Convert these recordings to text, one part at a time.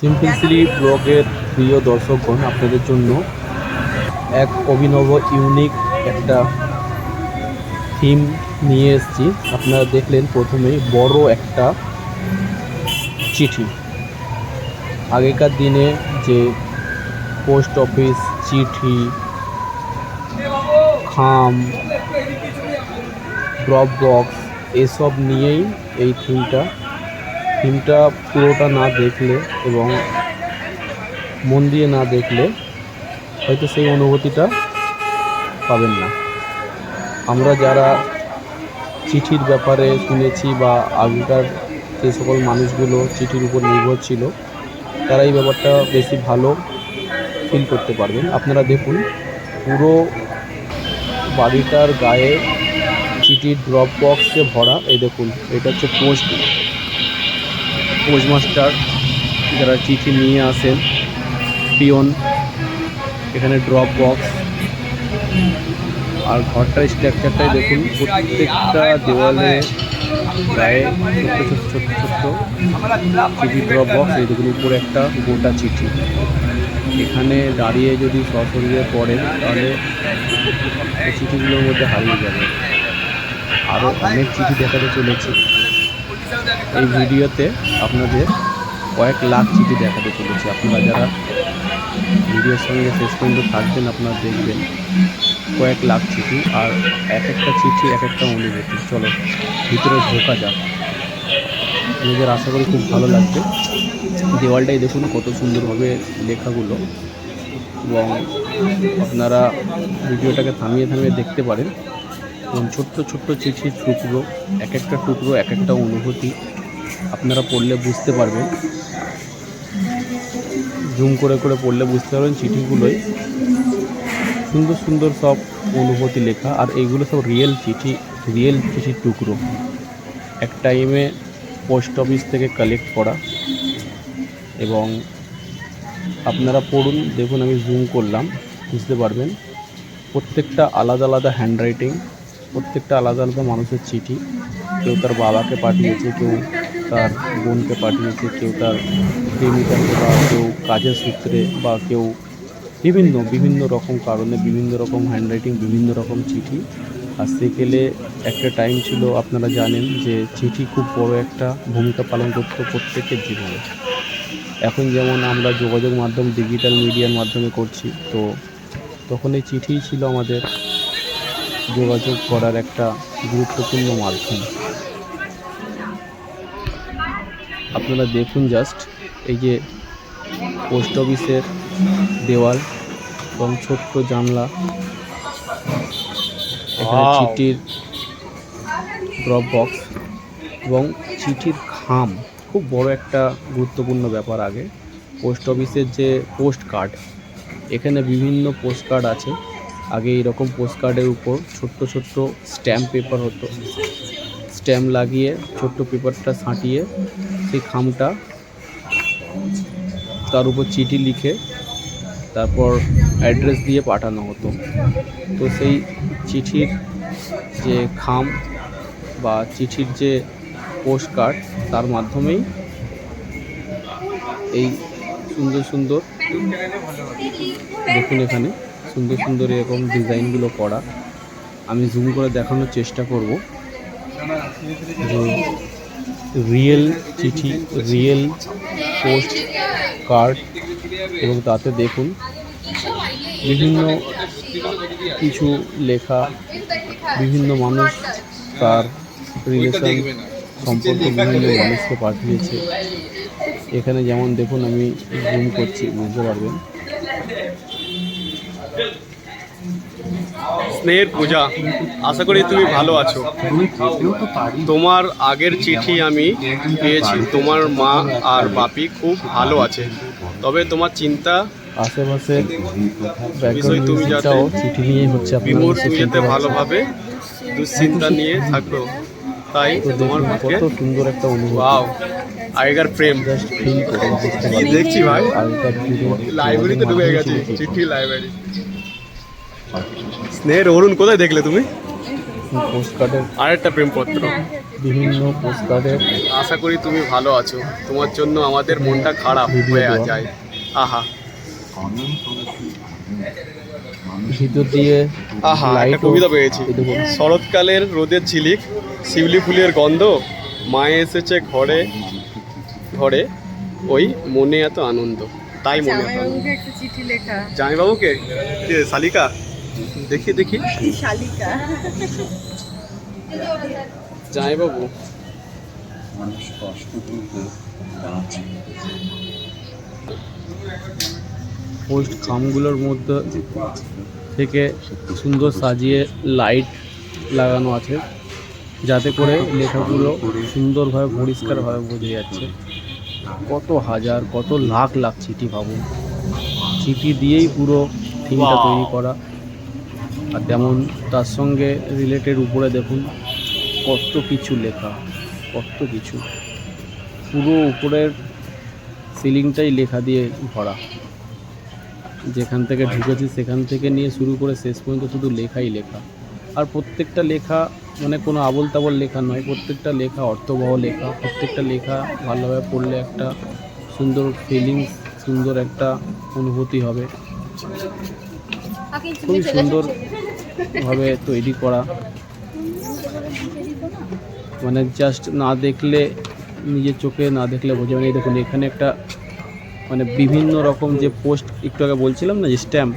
Simple Shri ব্লগের প্রিয় দর্শকগণ, আপনাদের জন্য এক অভিনব ইউনিক একটা থিম নিয়ে এসেছি। আপনারা দেখলেন প্রথমেই বড় একটা চিঠি। আগেকার দিনে যে পোস্ট অফিস চিঠি, খাম ড্রপ বক্স এসব নিয়েই এই থিমটা থিমটা পুরোটা না দেখলে এবং মন দিয়ে না দেখলে হয়তো সেই অনুভূতিটা পাবেন না। আমরা যারা চিঠির ব্যাপারে শুনেছি বা আগেকার যে সকল মানুষগুলো চিঠির উপর নির্ভর ছিল, তারা এই ব্যাপারটা বেশি ভালো ফিল করতে পারবেন। আপনারা দেখুন, পুরো বাড়িটার গায়ে চিঠির ড্রপ বক্সে ভরা, এই দেখুন, এটা হচ্ছে পোস্ট পোস্টমাস্টার যারা চিঠি নিয়ে আসেন, পিয়ন, এখানে ড্রপ বক্স আর ঘরটার স্ট্রাকচারটাই দেখুন, প্রত্যেকটা দেওয়ালে গায়ে ছোট্ট ছোট্ট ছোট্ট ছোট্ট চিঠি ড্রপ বক্স এই দেখুন, উপরে একটা গোটা চিঠি। এখানে দাঁড়িয়ে যদি সশরীরে পড়েন, তাহলে চিঠিগুলোর মধ্যে হারিয়ে যাবে। আরও অনেক চিঠি দেখাতে চলেছে। এই ভিডিওতে আপনাদের কয়েক লাখ চিঠি দেখাতে চলেছে। আপনারা যারা ভিডিওর সঙ্গে শেষ পর্যন্ত থাকবেন, আপনারা দেখবেন কয়েক লাখ চিঠি আর এক একটা চিঠি, এক একটা অনুভূতি। চলো, ভিতরে ঢোকা যাক। নিজের আশা করি খুব ভালো লাগবে। দেওয়ালটাই দেখুন, কত সুন্দরভাবে লেখাগুলো। এবং আপনারা ভিডিওটাকে থামিয়ে থামিয়ে দেখতে পারেন। এবং ছোট্ট ছোট্ট চিঠির টুকরো, এক একটা টুকরো, এক একটা অনুভূতি। আপনারা পড়লে বুঝতে পারবেন। জুম করে করে পড়লে বুঝতে পারবেন চিঠিগুলোই। সুন্দর সুন্দর সব অনুভূতি লেখা, আর এইগুলো সব রিয়েল চিঠি রিয়েল চিঠির টুকরো। এক টাইমে পোস্ট অফিস থেকে কালেক্ট করা। এবং আপনারা পড়ুন, দেখুন আমি জুম করলাম, বুঝতে পারবেন। প্রত্যেকটা আলাদা আলাদা হ্যান্ডরাইটিং প্রত্যেকটা আলাদা আলাদা মানুষের চিঠি। কেউ তার বাবাকে পাঠিয়েছে, কেউ তার বোনকে পাঠিয়েছে, কেউ তার প্রেমিকাকে বা কেউ কাজের সূত্রে বা কেউ বিভিন্ন বিভিন্ন রকম কারণে, বিভিন্ন রকম হ্যান্ডরাইটিং বিভিন্ন রকম চিঠি। আর সেকেলে একটা টাইম ছিল, আপনারা জানেন যে চিঠি খুব বড় একটা ভূমিকা পালন করতো প্রত্যেকের জীবনে। এখন যেমন আমরা যোগাযোগ মাধ্যম ডিজিটাল মিডিয়ার মাধ্যমে করছি, তো তখন এই চিঠিই ছিল আমাদের যোগাযোগ করার একটা গুরুত্বপূর্ণ মাধ্যম। আপনারা দেখুন জাস্ট এই যে পোস্ট অফিসের দেওয়াল এবং ছোট্ট জানলা। চিঠির ড্রপ বক্স এবং চিঠির খাম। খুব বড় একটা গুরুত্বপূর্ণ ব্যাপার আগে। পোস্ট অফিসের যে পোস্ট কার্ড এখানে বিভিন্ন পোস্ট কার্ড আছে। আগে এইরকম পোস্ট কার্ডের উপর ছোট্ট ছোট্ট স্ট্যাম্প পেপার হতো। স্ট্যাম্প লাগিয়ে, ছোট্ট পেপারটা ছাঁটিয়ে সেই খামটা তার উপর চিঠি লিখে তারপর অ্যাড্রেস দিয়ে পাঠানো হতো। তো সেই চিঠির যে খাম বা চিঠির যে পোস্ট কার্ড তার মাধ্যমেই এই সুন্দর সুন্দর দেখুন এখানে, সুন্দর সুন্দর এরকম ডিজাইনগুলো করা। আমি জুম করে দেখানোর চেষ্টা করব। রিয়েল চিঠি রিয়েল পোস্ট কার্ড এবং তাতে দেখুন বিভিন্ন কিছু লেখা, বিভিন্ন মানুষ তার রিলেশন সম্পর্কে বিভিন্ন মানুষকে পাঠিয়েছে। এখানে যেমন দেখুন আমি জুম করছি, বুঝতে পারবেন। স্নেহের পূজা আশা করি তুমি ভালো আছো। তোমার আগের চিঠি আমি পেয়েছি তোমার মা আর বাপি খুব ভালো আছে। তবে তোমার চিন্তা আশেপাশে বিষয় তুমি যাতে চিঠি নিয়ে হচ্ছে বিমূর তুমি যাতে ভালোভাবে দুশ্চিন্তা নিয়ে থাকো। তাই তোমার কত সুন্দর একটা ওয়াও আগেকার প্রেম। দেখছি ভাই। লাইব্রেরিতে ঢুকে গেছি। চিঠি লাইব্রেরি স্নেহের অরুণ কোথায় দেখলে তুমি? পোস্ট কার্ডের আরেকটা প্রেমপত্র। বিভিন্ন পোস্ট কার্ডের আশা করি তুমি ভালো আছো। তোমার জন্য আমাদের মনটা খারাপ হয়ে যায়। আহা। ভিতর দিয়ে আহা একটা লাইটও- কবিতা পেয়েছি। শরৎকালের রোদের ঝিলিক শিউলি ফুলের গন্ধ মায়ে এসেছে ঘরে। ঘরে ওই মনে এত আনন্দ। তাই মনে জামাইবাবুকে? কে শালিকা? দেখি দেখি। শালিকা। জামাইবাবু মানুষ কষ্ট করতে বাঁচে। পোস্ট খামগুলোর মধ্যে থেকে সুন্দর সাজিয়ে লাইট লাগানো আছে যাতে করে লেখাগুলো সুন্দরভাবে পরিষ্কারভাবে বোঝা যাচ্ছে। কত হাজার কত লাখ লাখ চিঠি ভাবুন চিঠি দিয়েই পুরো থিমটা তৈরি করা। আর তেমন তার সঙ্গে রিলেটেড উপরে দেখুন কত কিছু লেখা কত কিছু। পুরো উপরের সিলিংটাই লেখা দিয়ে ভরা। যেখান থেকে ঢুকেছি সেখান থেকে নিয়ে শুরু করে শেষ পর্যন্ত শুধু লেখাই লেখা। আর প্রত্যেকটা লেখা মানে কোনো আবল তাবল লেখা নয় প্রত্যেকটা লেখা অর্থবহ লেখা। প্রত্যেকটা লেখা ভালোভাবে পড়লে একটা সুন্দর ফিলিংস সুন্দর একটা অনুভূতি হবে। খুবই সুন্দরভাবে তৈরি করা। মানে জাস্ট না দেখলে, নিজের চোখে না দেখলে বোঝা যাবে না। এই দেখুন, এখানে একটা মানে বিভিন্ন রকম যে পোস্ট একটু আগে বলছিলাম না, যে স্ট্যাম্প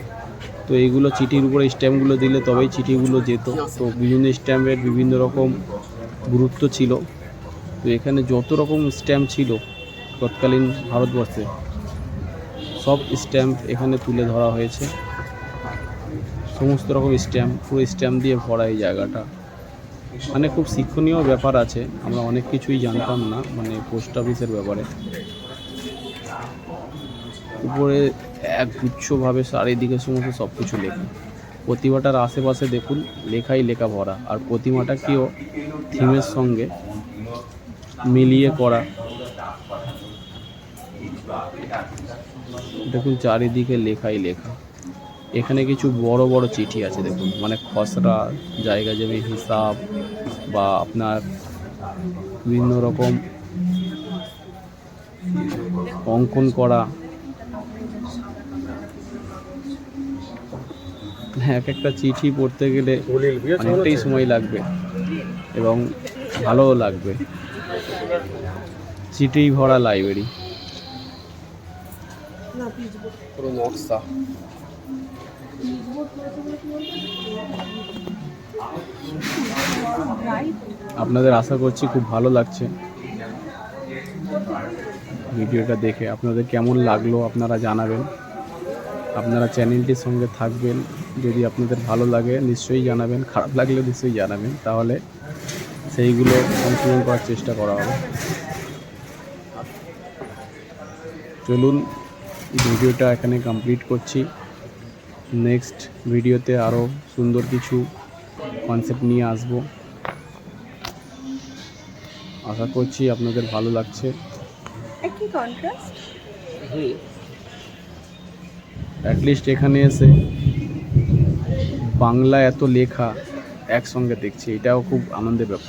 তো এইগুলো চিঠির উপরে স্ট্যাম্পগুলো দিলে তবেই চিঠিগুলো যেত। তো বিভিন্ন স্ট্যাম্পের বিভিন্ন রকম গুরুত্ব ছিল। তো এখানে যত রকম স্ট্যাম্প ছিল তৎকালীন ভারতবর্ষে, সব স্ট্যাম্প এখানে তুলে ধরা হয়েছে। সমস্ত রকম স্ট্যাম্প পুরো স্ট্যাম্প দিয়ে ভরা এই জায়গাটা। মানে খুব শিক্ষণীয় ব্যাপার আছে, আমরা অনেক কিছুই জানতাম না মানে পোস্ট অফিসের ব্যাপারে। উপরে এক একগুচ্ছভাবে চারিদিকে সমস্ত সব কিছু লেখা। প্রতিমাটার আশেপাশে দেখুন, লেখাই লেখা ভরা। আর প্রতিমাটা প্রতিমাটাকেও থিমের সঙ্গে মিলিয়ে করা। দেখুন, চারিদিকে লেখাই লেখা। এখানে কিছু বড় বড় চিঠি আছে দেখুন। মানে খসড়া জায়গা জমি হিসাব বা আপনার বিভিন্ন রকম অঙ্কন করা। হ্যাঁ এক একটা চিঠি পড়তে গেলে অনেকটাই সময় লাগবে এবং ভালোও লাগবে। চিঠি ভরা লাইব্রেরি পুরো নকশা। আপনাদের আশা করছি খুব ভালো লাগছে। ভিডিওটা দেখে আপনাদের কেমন লাগল আপনারা জানাবেন। আপনারা চ্যানেলটির সঙ্গে থাকবেন। যদি আপনাদের ভালো লাগে নিশ্চয়ই জানাবেন, খারাপ লাগলে নিশ্চয়ই জানাবেন। তাহলে সেইগুলো সংশোধন করার চেষ্টা করা হবে। চলুন, ভিডিওটা এখানে কমপ্লিট করছি। নেক্সট ভিডিওতে আরও সুন্দর কিছু কনসেপ্ট নিয়ে আসব। আশা করছি আপনাদের ভালো লাগছে। কি কন্ট্রাস্ট অ্যাটলিস্ট এখানে এসে বাংলা এত লেখা একসঙ্গে দেখছি এটাও খুব আনন্দের ব্যাপার।